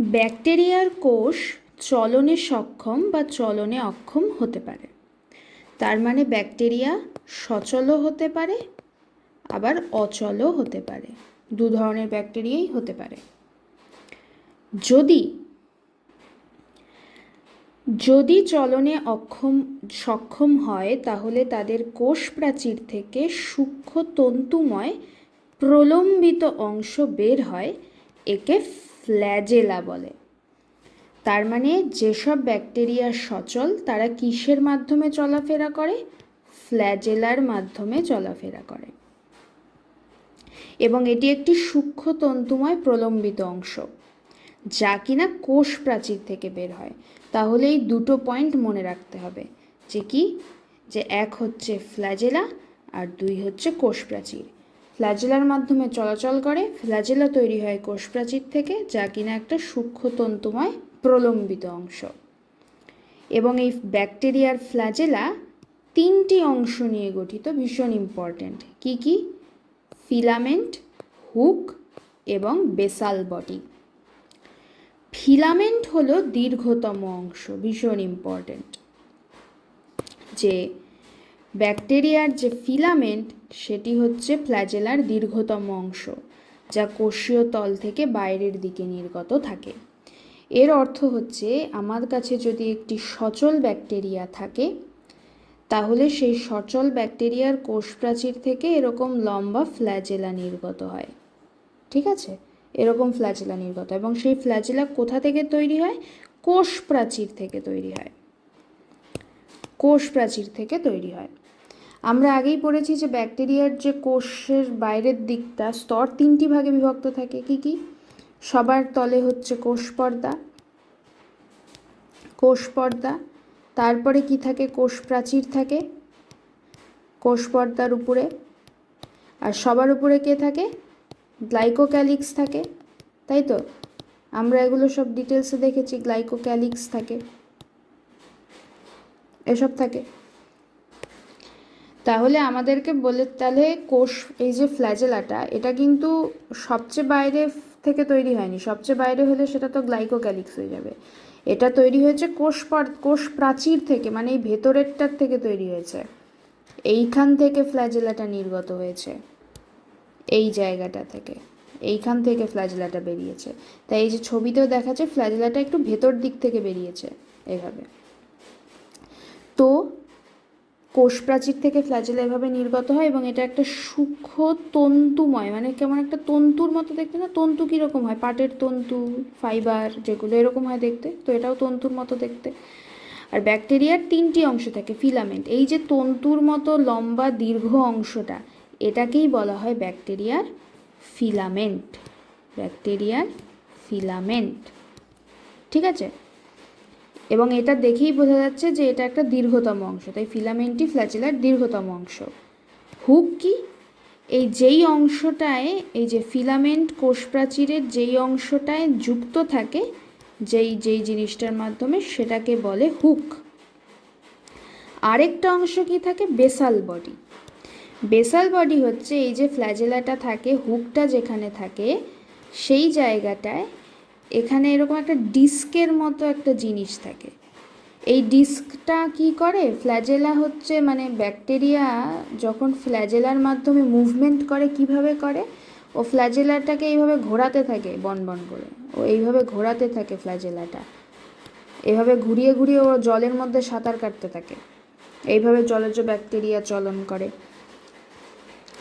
ব্যাকটেরিয়ার কোষ চলনে সক্ষম বা চলনে অক্ষম হতে পারে। তার মানে ব্যাকটেরিয়া সচলও হতে পারে, আবার অচলও হতে পারে। দু ধরনের ব্যাকটেরিয়াই হতে পারে। যদি যদি চলনে অক্ষম, সক্ষম হয়, তাহলে তাদের কোষ প্রাচীর থেকে সূক্ষ্ম তন্তুময় প্রলম্বিত অংশ বের হয়, একে ফ্ল্যাজেলা বলে। তার মানে যেসব ব্যাকটেরিয়া সচল, তারা কিসের মাধ্যমে চলাফেরা করে? ফ্ল্যাজেলার মাধ্যমে চলাফেরা করে। এবং এটি একটি সূক্ষ্ম তন্তুময় প্রলম্বিত অংশ, যা কিনা কোষ প্রাচীর থেকে বের হয়। তাহলে এই দুটো পয়েন্ট মনে রাখতে হবে, যে কি? যে এক হচ্ছে ফ্ল্যাজেলা আর দুই হচ্ছে কোষ প্রাচীর। ফ্ল্যাজেলার মাধ্যমে চলাচল করে। ফ্ল্যাজেলা তৈরি হয় কোষ প্রাচীর থেকে, যা কিনা একটা সূক্ষ্ম তন্তুময় প্রলম্বিত অংশ। এবং এই ব্যাকটেরিয়ার ফ্ল্যাজেলা তিনটি অংশ নিয়ে গঠিত, ভীষণ ইম্পর্ট্যান্ট কি কি? ফিলামেন্ট, হুক এবং বেসাল বডি। ফিলামেন্ট হলো দীর্ঘতম অংশ, ভীষণ ইম্পর্ট্যান্ট যে ব্যাকটেরিয়ার যে ফিলামেন্ট, সেটি হচ্ছে ফ্ল্যাজেলার দীর্ঘতম অংশ, যা কোষীয় তল থেকে বাইরের দিকে নির্গত থাকে। এর অর্থ হচ্ছে, আমার কাছে যদি একটি সচল ব্যাকটেরিয়া থাকে, তাহলে সেই সচল ব্যাকটেরিয়ার কোষ প্রাচীর থেকে এরকম লম্বা ফ্ল্যাজেলা নির্গত হয়। ঠিক আছে? এরকম ফ্ল্যাজেলা নির্গত, এবং সেই ফ্ল্যাজেলা কোথা থেকে তৈরি হয়? কোষ প্রাচীর থেকে তৈরি হয়। কোষ প্রাচীর থেকে তৈরি হয়। আমরা আগেই পড়েছি যে ব্যাকটেরিয়ার যে কোষের বাইরের দিকটা, স্তর তিনটি ভাগে বিভক্ত থাকে। কি কি? সবার তলে হচ্ছে কোষ পর্দা কোষ পর্দা, তারপরে কি থাকে? কোষ প্রাচীর থাকে, কোষ পর্দার উপরে। আর সবার উপরে কে থাকে? গ্লাইকোক্যালিক্স থাকে, তাই তো? আমরা এগুলো সব ডিটেলসে দেখেছি, গ্লাইকোক্যালিক্স থাকে। এসব থাকে। তাহলে আমাদেরকে বলে, তাহলে কোষ, এই যে ফ্ল্যাজেলাটা, এটা কিন্তু সবচেয়ে বাইরে থেকে তৈরি হয়নি। সবচেয়ে বাইরে হলে সেটা তো গ্লাইকোক্যালিক্স হয়ে যাবে। এটা তৈরি হয়েছে কোষ কোষ প্রাচীর থেকে মানে এই ভেতরেরটার থেকে তৈরি হয়েছে। এইখান থেকে ফ্ল্যাজেলাটা নির্গত হয়েছে। এই জায়গাটা থেকে। এইখান থেকে ফ্ল্যাজেলাটা বেরিয়েছে। তাই এই যে ছবিতেও দেখাচ্ছে, ফ্ল্যাজেলাটা একটু ভেতর দিক থেকে বেরিয়েছে এভাবে। তো কোষ প্রাচীর থেকে ফ্ল্যাজেলা এভাবে নির্গত হয় এবং এটা একটা সূক্ষ্ম তন্তুময় মানে কেমন একটা তন্তুর মতো দেখতে না? তন্তু কীরকম হয়? পাটের তন্তু ফাইবার যেগুলো এরকম হয় দেখতে, তো এটাও তন্তুর মতো দেখতে। আর ব্যাকটেরিয়ার তিনটি অংশ থাকে, ফিলামেন্ট। এই যে তন্তুর মতো লম্বা, দীর্ঘ অংশটা, এটাকেই বলা হয় ব্যাকটেরিয়ার ফিলামেন্ট। ব্যাকটেরিয়ার ফিলামেন্ট। ঠিক আছে? এবং এটা দেখেই বোঝা যাচ্ছে যে এটা একটা দীর্ঘতম অংশ। তাই ফিলামেন্টই ফ্ল্যাচেলার দীর্ঘতম অংশ। হুক কি? এই যেই অংশটায়, এই যে ফিলামেন্ট কোষ প্রাচীরের যেই অংশটায় যুক্ত থাকে, যেই যেই জিনিসটার মাধ্যমে সেটাকে বলে হুক। আরেকটা অংশ কি থাকে? Basal body. বেসাল বডি হচ্ছে এই যে ফ্ল্যাজেলাটা থাকে, হুকটা যেখানে থাকে, সেই জায়গাটায় এখানে এরকম একটা ডিস্কের মতো একটা জিনিস থাকে। এই ডিস্কটা কি করে? ফ্ল্যাজেলা হচ্ছে মানে ব্যাকটেরিয়া যখন ফ্ল্যাজেলার মাধ্যমে মুভমেন্ট করে কীভাবে করে? ও ফ্ল্যাজেলাটাকে এইভাবে ঘোরাতে থাকে বন বন করে। ও এইভাবে ঘোরাতে থাকে ফ্ল্যাজেলাটা। এভাবে ঘুরিয়ে ঘুরিয়ে ও জলের মধ্যে সাঁতার কাটতে থাকে। এইভাবে জলজ ব্যাকটেরিয়া চলন করে।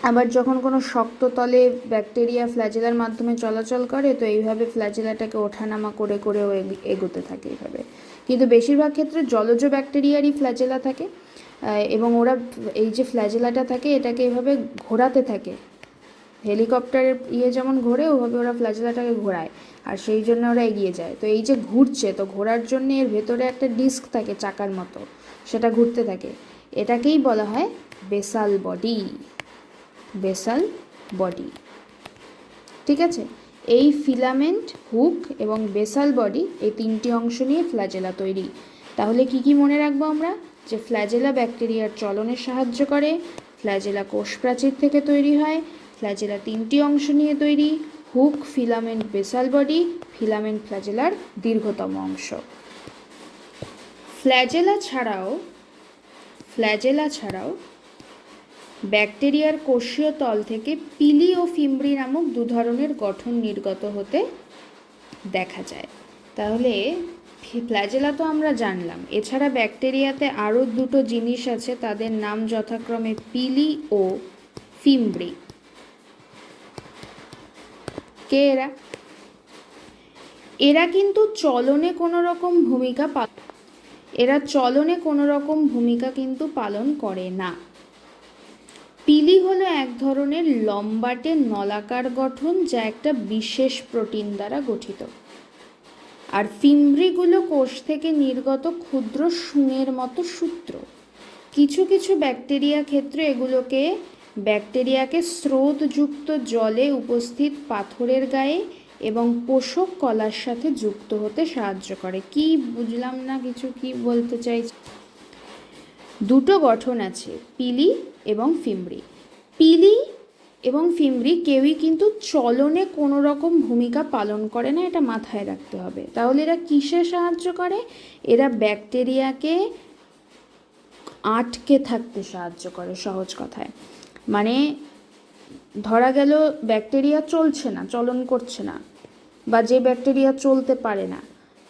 আবার যখন কোনো শক্ত তলে ব্যাকটেরিয়া ফ্ল্যাজেলার মাধ্যমে চলাচল করে, তো এইভাবে ফ্ল্যাজেলাটাকে ওঠানামা করে করে ও এগোতে থাকে এইভাবে কিন্তু বেশিরভাগ ক্ষেত্রে জলজ ব্যাকটেরিয়ারই ফ্ল্যাজেলা থাকে এবং ওরা এই যে ফ্ল্যাজেলাটা থাকে, এটাকে এভাবে ঘোরাতে থাকে। হেলিকপ্টারের ইয়ে যেমন ঘোরে, ওভাবে ওরা ফ্ল্যাজেলাটাকে ঘোরায়, আর সেই জন্য ওরা এগিয়ে যায়। তো এই যে ঘুরছে, তো ঘোরার জন্য এর ভেতরে একটা ডিস্ক থাকে চাকার মতো, সেটা ঘুরতে থাকে। এটাকেই বলা হয় বেসাল বডি। Basal body. ঠিক আছে? এই ফিলামেন্ট, হুক এবং বেসাল বডি এই তিনটি অংশ নিয়ে ফ্ল্যাজেলা তৈরি। তাহলে কি কি মনে রাখব আমরা? যে ফ্ল্যাজেলা ব্যাকটেরিয়ার চলনে সাহায্য করে, ফ্ল্যাজেলা কোষ প্রাচীর থেকে তৈরি হয়, ফ্ল্যাজেলা তিনটি অংশ নিয়ে তৈরি, hook, filament, basal body, filament, flagellar দীর্ঘতম অংশ। ফ্ল্যাজেলা ছাড়াও ফ্ল্যাজেলা ছাড়াও ব্যাকটেরিয়ার কোষীয় তল থেকে পিলি ও ফিমব্রি নামক দু ধরনের গঠন নির্গত হতে দেখা যায়। তাহলে ফ্ল্যাজেলা তো আমরা জানলাম। এছাড়া ব্যাকটেরিয়াতে আরও দুটো জিনিস আছে, তাদের নাম যথাক্রমে পিলি ও ফিমব্রি কে এরা? এরা কিন্তু চলনে কোনো রকম ভূমিকা পা এরা চলনে কোনো রকম ভূমিকা কিন্তু পালন করে না। পিলি হলো এক ধরনের লম্বাটে নলাকার গঠন যা একটা বিশেষ প্রোটিন দ্বারা গঠিত। আর ফিমব্রিগুলো কোষ থেকে নির্গত ক্ষুদ্র শুঁয়ের মতো সূত্র। কিছু কিছু ব্যাকটেরিয়া ক্ষেত্রে এগুলোকে ব্যাকটেরিয়াকে স্রোতযুক্ত জলে উপস্থিত পাথরের গায়ে এবং পোষক কলার সাথে যুক্ত হতে সাহায্য করে। কি বুঝলাম না কিছু, কি বলতে চাইছি দুটো গঠন আছে, পিলি এবং ফিমব্রি। পিলি এবং ফিমব্রি কেউই কিন্তু চলনে কোনো রকম ভূমিকা পালন করে না, এটা মাথায় রাখতে হবে। তাহলে এরা কিসে সাহায্য করে? এরা ব্যাকটেরিয়াকে আটকে থাকতে সাহায্য করে, সহজ কথায়। মানে ধরা গেল ব্যাকটেরিয়া চলছে না, চলন করছে না, বা যে ব্যাকটেরিয়া চলতে পারে না।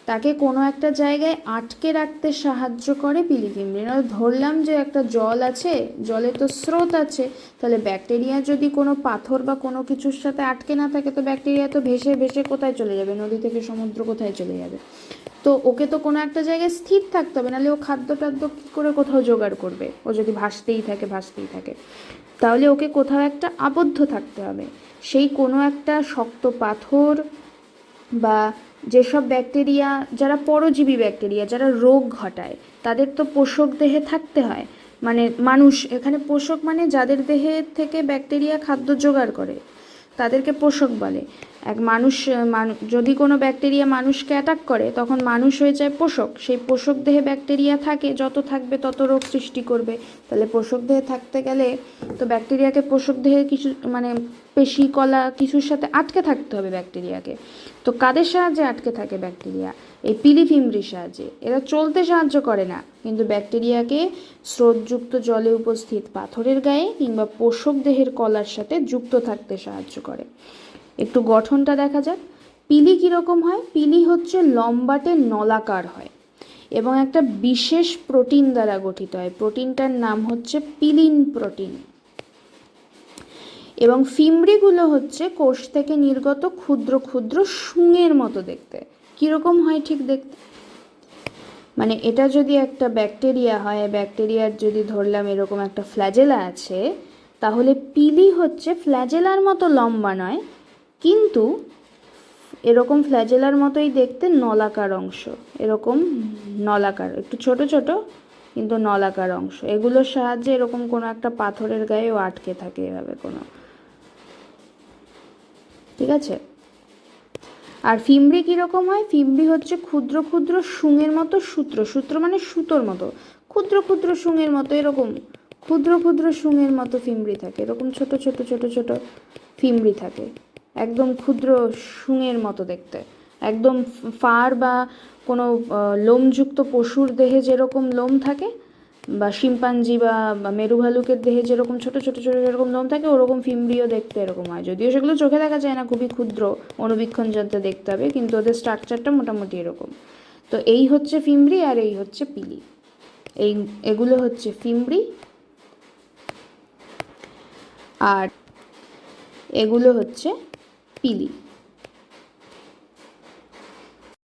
তাকে কোনো একটা জায়গায় আটকে রাখতে সাহায্য করে পিলিফিমব্রি না ধরলাম যে একটা জল আছে, জলে তো স্রোত আছে, তাহলে ব্যাকটেরিয়া যদি কোনো পাথর বা কোনো কিছুর সাথে আটকে না থাকে, তো ব্যাকটেরিয়া তো ভেসে ভেসে কোথায় চলে যাবে? নদী থেকে সমুদ্র কোথায় চলে যাবে? তো ওকে তো কোনো একটা জায়গায় স্থির থাকতে হবে, নাহলে ও খাদ্য টাদ্য কী করে কোথাও জোগাড় করবে? ও যদি ভাসতেই থাকে ভাসতেই থাকে। তাহলে ওকে কোথাও একটা আবদ্ধ থাকতে হবে। সেই কোনো একটা শক্ত পাথর বা যেসব ব্যাকটেরিয়া, যারা পরজীবী ব্যাকটেরিয়া, যারা রোগ ঘটায়, তাদের তো পোষক দেহে থাকতে হয়। মানে মানুষ, এখানে পোষক মানে যাদের দেহে থেকে ব্যাকটেরিয়া খাদ্য জোগাড় করে, তাদেরকে পোষক বলে। এক মানুষ যদি কোনো ব্যাকটেরিয়া মানুষকে অ্যাটাক করে, তখন মানুষ হয়ে যায় পোষক। সেই পোষক দেহে ব্যাকটেরিয়া থাকে, যত থাকবে তত রোগ সৃষ্টি করবে। তাহলে পোষক দেহে থাকতে গেলে তো ব্যাকটেরিয়াকে পোষক দেহে কিছু মানে পেশি, কলা, কিছুর সাথে আটকে থাকতে হবে ব্যাকটেরিয়াকে। তো কাদের সাহায্যে আটকে থাকে ব্যাকটেরিয়া? এই পিলিফিমব্রির সাহায্যে। এরা চলতে সাহায্য করে না, কিন্তু ব্যাকটেরিয়াকে স্রোতযুক্ত জলে উপস্থিত পাথরের গায়ে কিংবা পোষক দেহের কলার সাথে যুক্ত থাকতে সাহায্য করে। একটু গঠনটা দেখা যাক। পিলি কীরকম হয়? পিলি হচ্ছে লম্বাটে নলাকার হয় এবং একটা বিশেষ প্রোটিন দ্বারা গঠিত হয়। প্রোটিনটার নাম হচ্ছে পিলিন প্রোটিন। এবং ফিমব্রিগুলো হচ্ছে কোষ থেকে নির্গত ক্ষুদ্র ক্ষুদ্র শুঁয়ের মতো দেখতে। কীরকম হয় ঠিক দেখতে? মানে এটা যদি একটা ব্যাকটেরিয়া হয়, ব্যাকটেরিয়ার যদি ধরলাম এরকম একটা ফ্ল্যাজেলা আছে, তাহলে পিলি হচ্ছে ফ্ল্যাজেলার মতো লম্বা নয়, কিন্তু এরকম ফ্ল্যাজেলার মতোই দেখতে নলাকার অংশ। এরকম নলাকার, একটু ছোট ছোট, কিন্তু নলাকার অংশ। এগুলোর সাহায্যে এরকম কোনো একটা পাথরের গায়েও আটকে থাকে এভাবে কোনো। ঠিক আছে? আর ফিমরি কীরকম হয়? ফিমরি হচ্ছে ক্ষুদ্র ক্ষুদ্র শুঙের মতো সূত্র। সূত্র মানে সুতোর মতো। ক্ষুদ্র ক্ষুদ্র শুঙের মতো এরকম। ক্ষুদ্র ক্ষুদ্র শুঙের মতো ফিমরি থাকে। এরকম ছোট ছোট ছোট ছোট ফিমরি থাকে। একদম ক্ষুদ্র শুঙের মতো দেখতে। একদম ফার বা কোনো লোমযুক্ত পশুর দেহে যেরকম লোম থাকে বা শিম্পাঞ্জি বা মেরু ভালুকের দেহে যেরকম ছোট ছোট ছোট যেরকম লোম থাকে, ওরকম ফিমব্রিও দেখতে এরকম হয়। যদিও সেগুলো চোখে দেখা যায় না, খুবই ক্ষুদ্র অনুবীক্ষণ যন্ত্রে দেখতে হবে, কিন্তু ওদের স্ট্রাকচারটা মোটামুটি এরকম। তো এই হচ্ছে ফিমব্রি আর এই হচ্ছে পিলি। এই, এগুলো হচ্ছে ফিমব্রি। আর এগুলো হচ্ছে পিলি।